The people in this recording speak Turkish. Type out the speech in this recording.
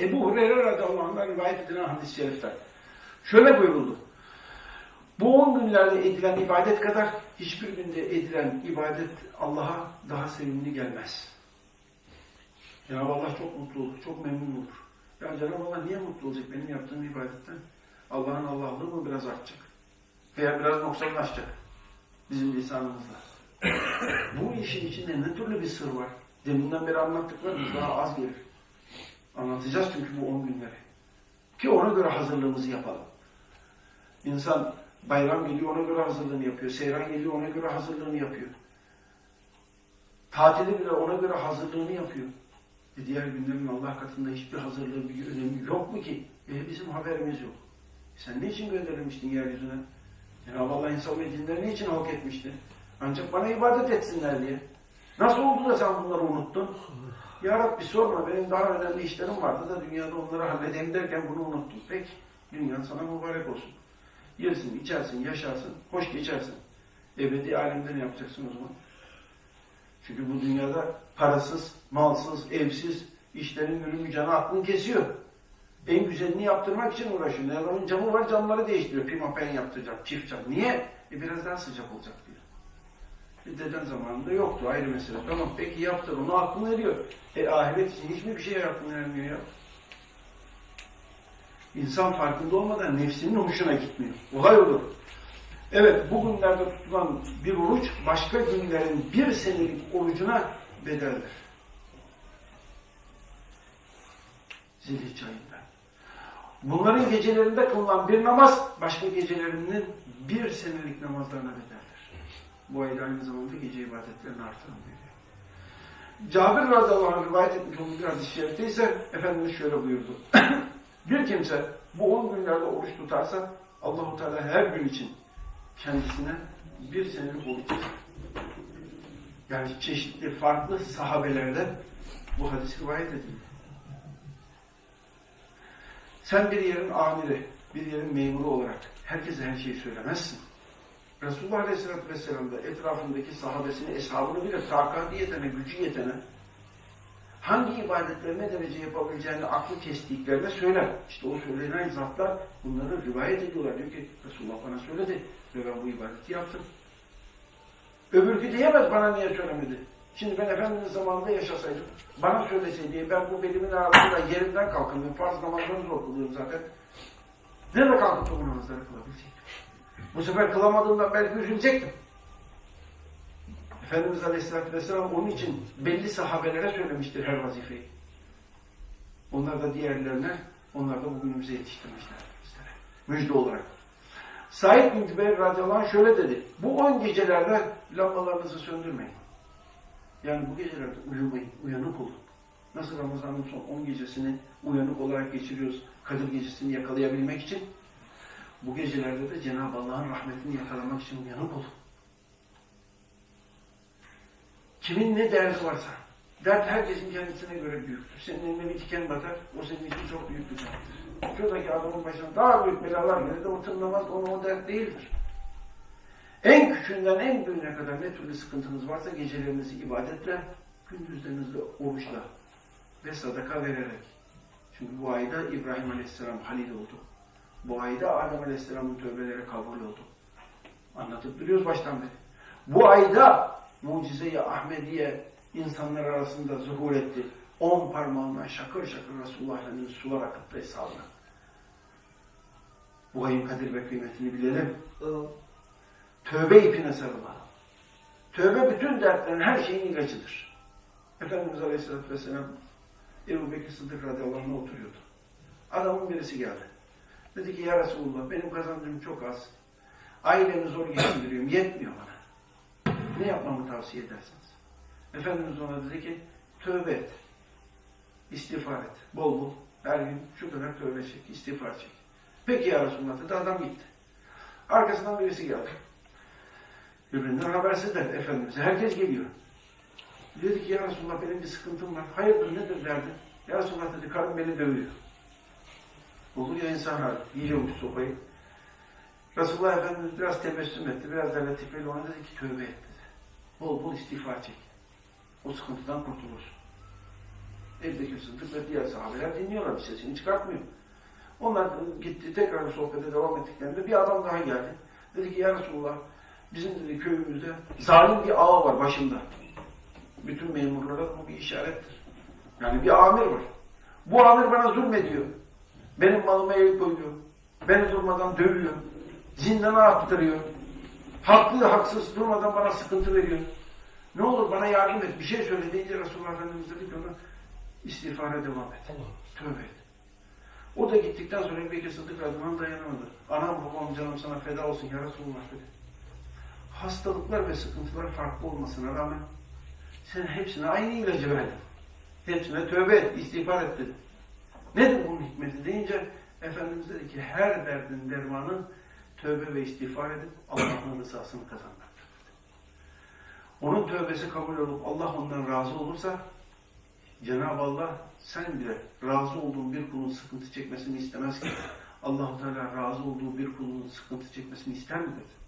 Ebu Hureyre radıyallahu anh'dan rivayet edilen hadis-i şeriften. Şöyle buyuruldu. Bu on günlerde edilen ibadet kadar hiçbir günde edilen ibadet Allah'a daha sevimli gelmez. Cenab-ı Allah çok mutlu olur, çok memnun olur. Ya Cenab-ı Allah niye mutlu olacak benim yaptığım ibadetten? Allah'ın Allah'lığı mı biraz artacak? Veya biraz noksanlaşacak bizim lisanımızla. Bu işin içinde ne türlü bir sır var? Deminden beri anlattıklarımız daha az gelir. Anlatacağız çünkü bu on günleri. Ki ona göre hazırlığımızı yapalım. İnsan bayram geliyor ona göre hazırlığını yapıyor. Seyran geliyor ona göre hazırlığını yapıyor. Tatili bile ona göre hazırlığını yapıyor. E diğer günlerin Allah katında hiçbir hazırlığı, bir önemi yok mu ki? E bizim haberimiz yok. Sen ne için gönderilmiştin yeryüzüne? Cenab-ı Allah insan ve cinleri ne için halk etmişti? Ancak bana ibadet etsinler diye. Nasıl oldu da sen bunları unuttun? Ya Rabbi sorma benim daha önemli işlerim vardı da dünyada onları halledeyim derken bunu unuttum. Peki dünyan sana mübarek olsun. Yersin, içersin, yaşarsın, hoş geçersin. Ebedi alemde ne yapacaksın o zaman? Çünkü bu dünyada parasız, malsız, evsiz, işlerin yürümü canı aklını kesiyor. En güzelini yaptırmak için uğraşıyor. Ne adamın camı var camları değiştiriyor. Pimapen yaptıracak, çift cam. Niye? E biraz daha sıcak olacak diyor. Deden zamanında yoktu ayrı mesele. Tamam peki yaptır onu aklına eriyor. E ahiret için hiçbir bir şey aklına ermiyor ya. İnsan farkında olmadan nefsinin hoşuna gitmiyor. Olay olur. Evet, bugünlerde tutulan bir oruç başka günlerin bir senelik orucuna bedeldir. Zilhicce ayında. Bunların gecelerinde kılınan bir namaz başka gecelerinin bir senelik namazlarına bedeldir. Bu ayda aynı zamanda gece ibadetlerini artırın diyor. Cabir radıyallahu anh rivayet etmiş olduğu hadis-i şerifte ise Efendimiz şöyle buyurdu. bir kimse bu on günlerde oruç tutarsa Allahu Teala her gün için kendisine bir senelik oruç. Yani çeşitli farklı sahabelerde bu hadis rivayet edildi. Sen bir yerin amiri, bir yerin memuru olarak herkese her şeyi söylemezsin. Resulullah Aleyhisselatü Vesselam da etrafındaki sahabesini, eshabını bile takati yetene, gücü yetene hangi ibadetleri ne derece yapabileceğini aklı kestiklerine söyler. İşte o söylenen zatlar bunları rivayet ediyorlar. Diyor ki Resulullah bana söyledi ve ben bu ibadeti yaptım. Öbürkü diyemez bana niye söylemedi. Şimdi ben Efendimiz zamanında yaşasaydım, bana söyleseydi, ben bu belimin ağrısıyla yerimden kalkamıyorum. Farz namazlarını zor zaten. Nerede kalkıp da bu namazları kılabilecektim? Bu sefer kılamadığımdan belki üzülecektim. Efendimiz Aleyhisselatü Vesselam onun için belli sahabelere söylemiştir her vazifeyi. Onlar da diğerlerine, onlar da bugünümüze yetiştirmişler. Müjde olarak. Said bin Cübeyr anh şöyle dedi. Bu on gecelerde lambalarınızı söndürmeyin. Yani bu gecelerde uyumayın, uyanık olun. Nasıl Ramazan'ın son 10 gecesini uyanık olarak geçiriyoruz, Kadir gecesini yakalayabilmek için? Bu gecelerde de Cenab-ı Allah'ın rahmetini yakalamak için uyanık olun. Kimin ne derdi varsa, dert herkesin kendisine göre büyüktür. Senin eline bir diken batar, o senin için çok büyük bir derttir. Şuradaki adamın başına daha büyük belalar gelir de o tınlamaz, onu o dert değildir. En küçüğünden en büyüğüne kadar ne türlü sıkıntınız varsa gecelerinizi ibadetle, gündüzlerinizde oruçla ve sadaka vererek. Çünkü bu ayda İbrahim Aleyhisselam halil oldu. Bu ayda Adem Aleyhisselam'ın tövbeleri kabul oldu. Anlatıp duruyoruz baştan beri. Bu ayda mucize-i Ahmediye insanlar arasında zuhur etti. On parmağından şakır şakır Resulullah Efendimiz sular akıttı hesabına. Bu ayın kadir ve kıymetini bilelim. Tövbe ipine sarılalım. Tövbe bütün dertlerin her şeyin ilacıdır. Efendimiz Aleyhisselatü Vesselam Ebu Bekir Sıddık radıyallahu oturuyordu. Adamın birisi geldi. Dedi ki ya Resulullah benim kazancım çok az. Ailemi zor geçindiriyorum. Yetmiyor bana. Ne yapmamı tavsiye edersiniz? Efendimiz ona dedi ki tövbe et. İstiğfar et. Bol bol. Her gün şu kadar tövbe çek. istiğfar çek. Peki ya Resulullah dedi. Adam gitti. Arkasından birisi geldi. Birbirinden habersizler Efendimiz'e. Herkes geliyor. Dedi ki ya Resulullah benim bir sıkıntım var. Hayırdır nedir derdin? Ya Resulullah dedi karım beni dövüyor. Olur ya insan hali. Yiyormuş sopayı. Resulullah Efendimiz biraz tebessüm etti. Biraz da latifeyle ona dedi ki tövbe et dedi. Bol bol istiğfar çek. O sıkıntıdan kurtulursun. Evdeki Sıddık ve diğer sahabeler dinliyorlar. Bir sesini çıkartmıyor. Onlar gitti tekrar sohbete devam ettiklerinde bir adam daha geldi. Dedi ki ya Resulullah bizim dedi köyümüzde zalim bir ağa var başında. Bütün memurlara bu bir işarettir. Yani bir amir var. Bu amir bana zulmediyor. Benim malıma el koyuyor. Beni durmadan dövüyor. Zindana attırıyor. Haklı haksız durmadan bana sıkıntı veriyor. Ne olur bana yardım et. Bir şey söyle deyince Resulullah Efendimiz dedi ki ona istiğfara devam et. Tövbe et. O da gittikten sonra Ebu Bekir Sıddık Radyanan dayanamadı. Anam babam canım sana feda olsun ya Resulullah dedi. Hastalıklar ve sıkıntılar farklı olmasına rağmen sen hepsine aynı ilacı verdin. Hepsine tövbe et, istiğfar et dedi. Nedir bunun hikmeti deyince Efendimiz dedi ki her derdin dermanı tövbe ve istiğfar edip Allah'ın rızasını kazanmaktır. Onun tövbesi kabul olup Allah ondan razı olursa Cenab-ı Allah sen bile razı olduğun bir kulun sıkıntı çekmesini istemez ki. allah Teala razı olduğu bir kulun sıkıntı çekmesini ister mi dedi.